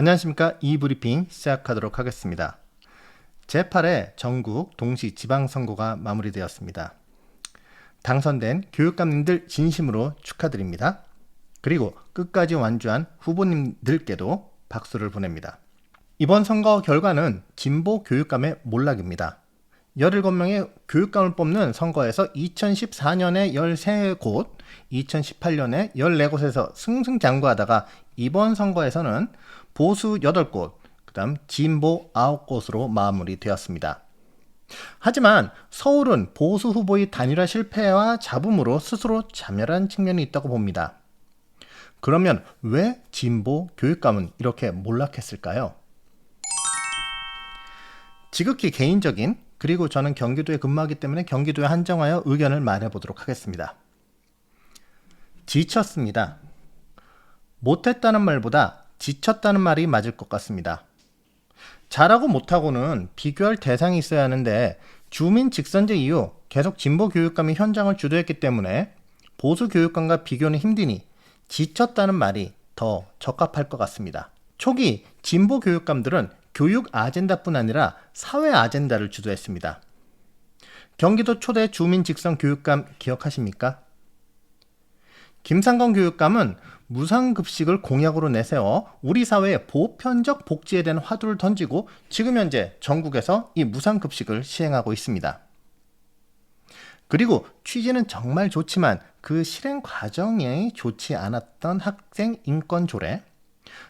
안녕하십니까. 이 브리핑 시작하도록 하겠습니다. 제8회 전국 동시 지방선거가 마무리되었습니다. 당선된 교육감님들 진심으로 축하드립니다. 그리고 끝까지 완주한 후보님들께도 박수를 보냅니다. 이번 선거 결과는 진보 교육감의 몰락입니다. 17명의 교육감을 뽑는 선거에서 2014년에 13곳, 2018년에 14곳에서 승승장구하다가 이번 선거에서는 보수 8곳, 그 다음 진보 9곳으로 마무리되었습니다. 하지만 서울은 보수 후보의 단일화 실패와 잡음으로 스스로 자멸한 측면이 있다고 봅니다. 그러면 왜 진보 교육감은 이렇게 몰락했을까요? 지극히 개인적인 그리고 저는 경기도에 근무하기 때문에 경기도에 한정하여 의견을 말해보도록 하겠습니다. 지쳤습니다. 못했다는 말보다 지쳤다는 말이 맞을 것 같습니다. 잘하고 못하고는 비교할 대상이 있어야 하는데 주민 직선제 이후 계속 진보 교육감이 현장을 주도했기 때문에 보수 교육감과 비교는 힘드니 지쳤다는 말이 더 적합할 것 같습니다. 초기 진보 교육감들은 교육 아젠다뿐 아니라 사회 아젠다를 주도했습니다. 경기도 초대 주민 직선 교육감 기억하십니까? 김상건 교육감은 무상급식을 공약으로 내세워 우리 사회의 보편적 복지에 대한 화두를 던지고 지금 현재 전국에서 이 무상급식을 시행하고 있습니다. 그리고 취지는 정말 좋지만 그 실행 과정이 좋지 않았던 학생 인권 조례,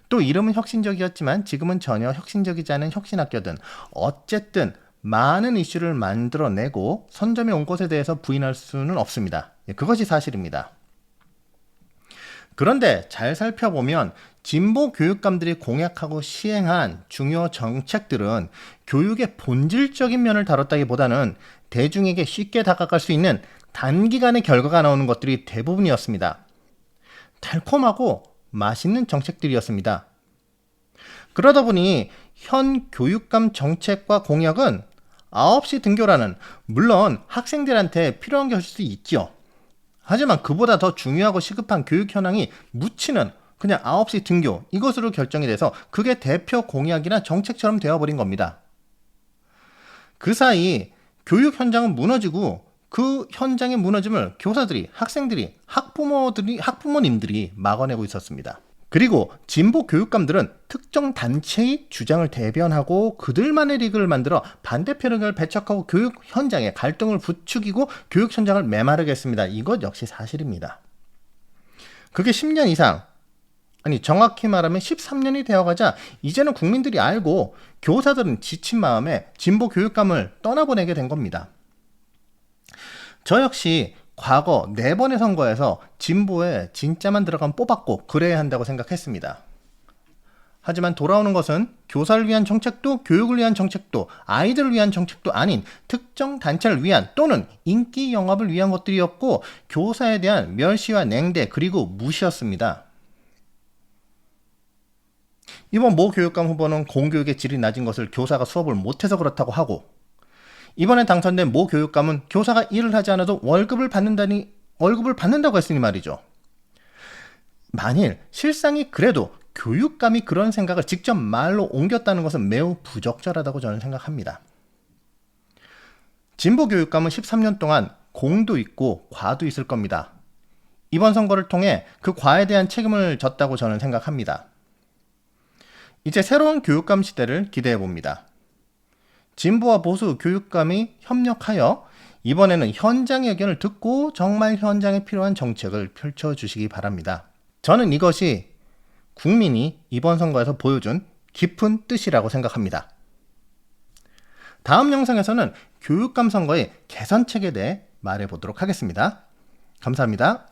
또 이름은 혁신적이었지만 지금은 전혀 혁신적이지 않은 혁신학교든 어쨌든 많은 이슈를 만들어내고 선점에 온 것에 대해서 부인할 수는 없습니다. 예, 그것이 사실입니다. 그런데 잘 살펴보면 진보 교육감들이 공약하고 시행한 중요 정책들은 교육의 본질적인 면을 다뤘다기보다는 대중에게 쉽게 다가갈 수 있는 단기간의 결과가 나오는 것들이 대부분이었습니다. 달콤하고 맛있는 정책들이었습니다. 그러다 보니 현 교육감 정책과 공약은 9시 등교라는 물론 학생들한테 필요한 것일 수 있죠. 하지만 그보다 더 중요하고 시급한 교육 현황이 묻히는 그냥 9시 등교 이것으로 결정이 돼서 그게 대표 공약이나 정책처럼 되어버린 겁니다. 그 사이 교육 현장은 무너지고 그 현장의 무너짐을 교사들이, 학생들이, 학부모들이, 학부모님들이 막아내고 있었습니다. 그리고 진보 교육감들은 특정 단체의 주장을 대변하고 그들만의 리그를 만들어 반대표력을 배척하고 교육 현장에 갈등을 부추기고 교육 현장을 메마르게 했습니다. 이것 역시 사실입니다. 그게 10년 이상, 아니 정확히 말하면 13년이 되어가자 이제는 국민들이 알고 교사들은 지친 마음에 진보 교육감을 떠나보내게 된 겁니다. 저 역시 과거 네 번의 선거에서 진보에 진짜만 들어가면 뽑았고 그래야 한다고 생각했습니다. 하지만 돌아오는 것은 교사를 위한 정책도 교육을 위한 정책도 아이들을 위한 정책도 아닌 특정 단체를 위한 또는 인기 영합을 위한 것들이었고 교사에 대한 멸시와 냉대 그리고 무시였습니다. 이번 모 교육감 후보는 공교육의 질이 낮은 것을 교사가 수업을 못해서 그렇다고 하고 이번에 당선된 모 교육감은 교사가 일을 하지 않아도 월급을 받는다니 월급을 받는다고 했으니 말이죠. 만일 실상이 그래도 교육감이 그런 생각을 직접 말로 옮겼다는 것은 매우 부적절하다고 저는 생각합니다. 진보 교육감은 13년 동안 공도 있고 과도 있을 겁니다. 이번 선거를 통해 그 과에 대한 책임을 졌다고 저는 생각합니다. 이제 새로운 교육감 시대를 기대해 봅니다. 진보와 보수 교육감이 협력하여 이번에는 현장의 의견을 듣고 정말 현장에 필요한 정책을 펼쳐주시기 바랍니다. 저는 이것이 국민이 이번 선거에서 보여준 깊은 뜻이라고 생각합니다. 다음 영상에서는 교육감 선거의 개선책에 대해 말해보도록 하겠습니다. 감사합니다.